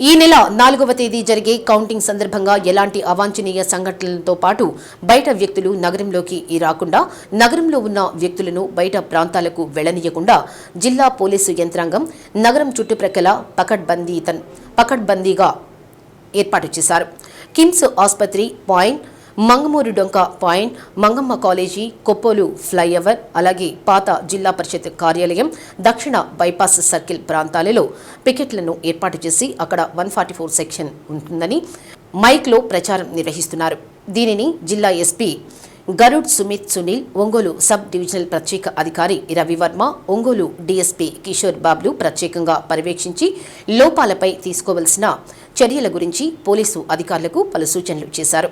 ఈ నెల నాలుగవ తేదీ జరిగే కౌంటింగ్ సందర్భంగా ఎలాంటి అవాంఛనీయ సంఘటనలతో పాటు బయట వ్యక్తులు నగరంలోకి రాకుండా నగరంలో ఉన్న వ్యక్తులను బయట ప్రాంతాలకు వెళ్ళనీయకుండా జిల్లా పోలీసు యంత్రాంగం నగరం చుట్టుప్రక్కల పకడ్బందీ పకడ్బందీగా ఏర్పాటు చేశారు. కిమ్స్ ఆసుపత్రి పాయింట్ మంగమూరు డొంక point Mangamma college Koppolu flyover అలాగే పాత జిల్లా పరిషత్ కార్యాలయం దక్షిణ బైపాస్ సర్కిల్ ప్రాంతాలలో పికెట్లను ఏర్పాటు చేసి అక్కడ వన్ ఫార్టీ ఫోర్ సెక్షన్ ఉంటుందని మైక్లో ప్రచారం నిర్వహిస్తున్నారు. దీనిని జిల్లా SP Garud Sumit Sunil Ongole sub divisional ప్రత్యేక అధికారి రవివర్మ ఒంగోలు డీఎస్పీ కిషోర్ బాబ్లు ప్రత్యేకంగా పర్యవేక్షించి లోపాలపై తీసుకోవలసిన చర్యల గురించి పోలీసు అధికారులకు పలు సూచనలు చేశారు.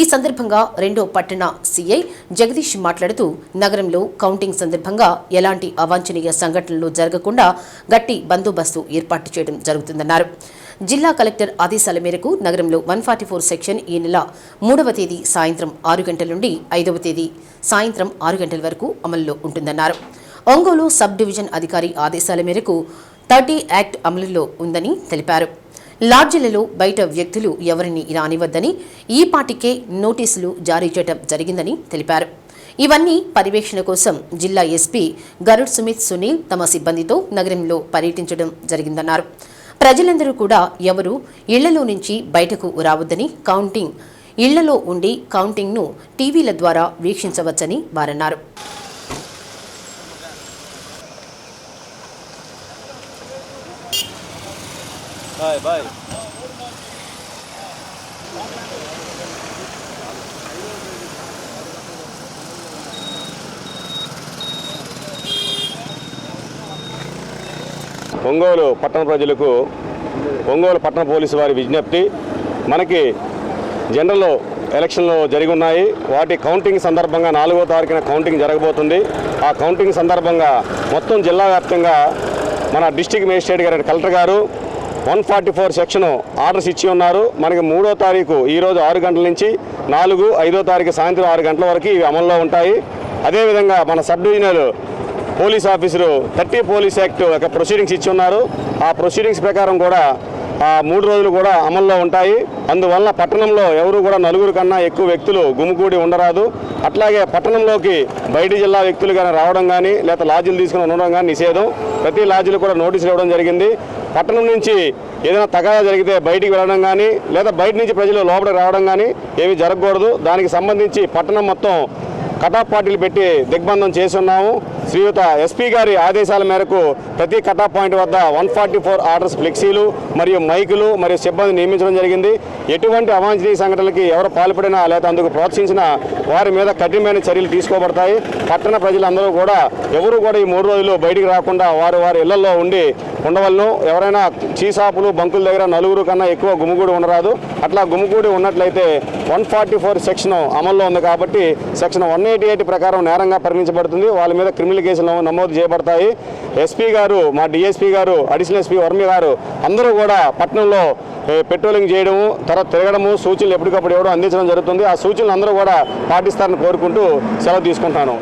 ఈ సందర్భంగా రెండో పట్టణ సీఐ జగదీష్ మాట్లాడుతూ నగరంలో కౌంటింగ్ సందర్భంగా ఎలాంటి అవాంఛనీయ సంఘటనలు జరగకుండా గట్టి బందోబస్తు ఏర్పాటు చేయడం జరుగుతుందన్నారు. జిల్లా కలెక్టర్ ఆదేశాల మేరకు నగరంలో వన్ ఫార్టీ ఫోర్ సెక్షన్ ఈ నెల మూడవ తేదీ సాయంత్రం ఆరు గంటల నుండి ఐదవ తేదీ సాయంత్రం ఆరు గంటల వరకు అమల్లో ఉంటుందన్నారు. ఒంగోలు సబ్ డివిజన్ అధికారి ఆదేశాల మేరకు థర్టీ యాక్ట్ అమలులో ఉందని తెలిపారు. లాడ్జిలలో బయట వ్యక్తులు ఎవరిని రానివద్దని ఈ పాటికే నోటీసులు జారీ చేయడం జరిగిందని తెలిపారు. ఇవన్నీ పర్యవేక్షణ కోసం జిల్లా ఎస్పీ గరుడ్ సుమిత్ సునీల్ తమ సిబ్బందితో నగరంలో పర్యటించడం జరిగిందన్నారు. ప్రజలందరూ కూడా ఎవరు ఇళ్ళలో నుంచి బయటకు రావద్దని కౌంటింగ్ ఇళ్ళలో ఉండి కౌంటింగ్ను టీవీల ద్వారా వీక్షించవచ్చని వారన్నారు. బాయ్ బాయ్ ఒంగోలు పట్టణ ప్రజలకు ఒంగోలు పట్టణ పోలీసు వారి విజ్ఞప్తి మనకి జనరల్ ఎలక్షన్లు జరిగి ఉన్నాయి వాటి కౌంటింగ్ సందర్భంగా నాలుగో తారీఖున కౌంటింగ్ జరగబోతుంది. ఆ కౌంటింగ్ సందర్భంగా మొత్తం జిల్లా వ్యాప్తంగా మన డిస్టిక్ మేజిస్ట్రేట్ గారు కలెక్టర్ గారు one forty four section orders ఇచ్చి ఉన్నారు. మనకి మూడో తారీఖు ఈరోజు ఆరు గంటల నుంచి నాలుగు ఐదో తారీఖు సాయంత్రం ఆరు గంటల వరకు ఇవి అమల్లో ఉంటాయి. అదేవిధంగా మన sub divisional police officer thirty police act యొక్క ప్రొసీడింగ్స్ ఇచ్చి ఉన్నారు. ఆ ప్రొసీడింగ్స్ ప్రకారం కూడా మూడు రోజులు కూడా అమల్లో ఉంటాయి. అందువల్ల పట్టణంలో ఎవరు కూడా నలుగురు కన్నా ఎక్కువ వ్యక్తులు గుమికూడి ఉండరాదు. అట్లాగే పట్టణంలోకి బయట జిల్లా వ్యక్తులు కానీ రావడం కానీ లేదా లాడ్జీలు తీసుకుని ఉండడం కానీ నిషేధం. ప్రతి లాడ్జీలు కూడా నోటీసులు ఇవ్వడం జరిగింది. పట్టణం నుంచి ఏదైనా తగాదా జరిగితే బయటికి వెళ్ళడం కానీ లేదా బయట నుంచి ప్రజలు లోపలికి రావడం కానీ ఏమీ జరగకూడదు. దానికి సంబంధించి పట్టణం మొత్తం కటాఫ్ పార్టీలు పెట్టి దిగ్బంధం చేసి ఉన్నాము శ్రీయుత ఎస్పీ గారి ఆదేశాల మేరకు ప్రతి కటాఫ్ పాయింట్ వద్ద వన్ ఫార్టీ ఫోర్ ఆర్డర్స్ ఫ్లెక్సీలు మరియు మైకులు మరియు సిబ్బంది నియమించడం జరిగింది. ఎటువంటి అవాంఛనీయ సంఘటనలకి ఎవరు పాల్పడినా లేదా అందుకు ప్రోత్సహించినా వారి మీద కఠినమైన చర్యలు తీసుకోబడతాయి. పట్టణ ప్రజలందరూ కూడా ఎవరు కూడా ఈ మూడు రోజులు బయటికి రాకుండా వారు వారి ఇళ్ళలో ఉండి ఉండవలను. ఎవరైనా చీసాపులు బంకుల దగ్గర నలుగురు కన్నా ఎక్కువ గుమిగూడి ఉండరాదు. అట్లా గుమిగూడి ఉన్నట్లయితే వన్ ఫార్టీ ఫోర్ సెక్షన్ అమల్లో ఉంది కాబట్టి సెక్షన్ వన్ ఎయిటీ ఎయిట్ ప్రకారం నేరంగా పరిగణించబడుతుంది. వాళ్ళ మీద క్రిమినల్ కేసులు నమోదు చేయబడతాయి. ఎస్పీ గారు మా డిఎస్పీ గారు అడిషనల్ ఎస్పీ వర్మి గారు అందరూ కూడా పట్టణంలో పెట్రోలింగ్ చేయడము తర్వాత తిరగడము సూచనలు ఎప్పటికప్పుడు ఇవ్వడం అందించడం జరుగుతుంది. ఆ సూచనలు అందరూ కూడా పాటిస్తారని కోరుకుంటూ సెలవు తీసుకుంటాను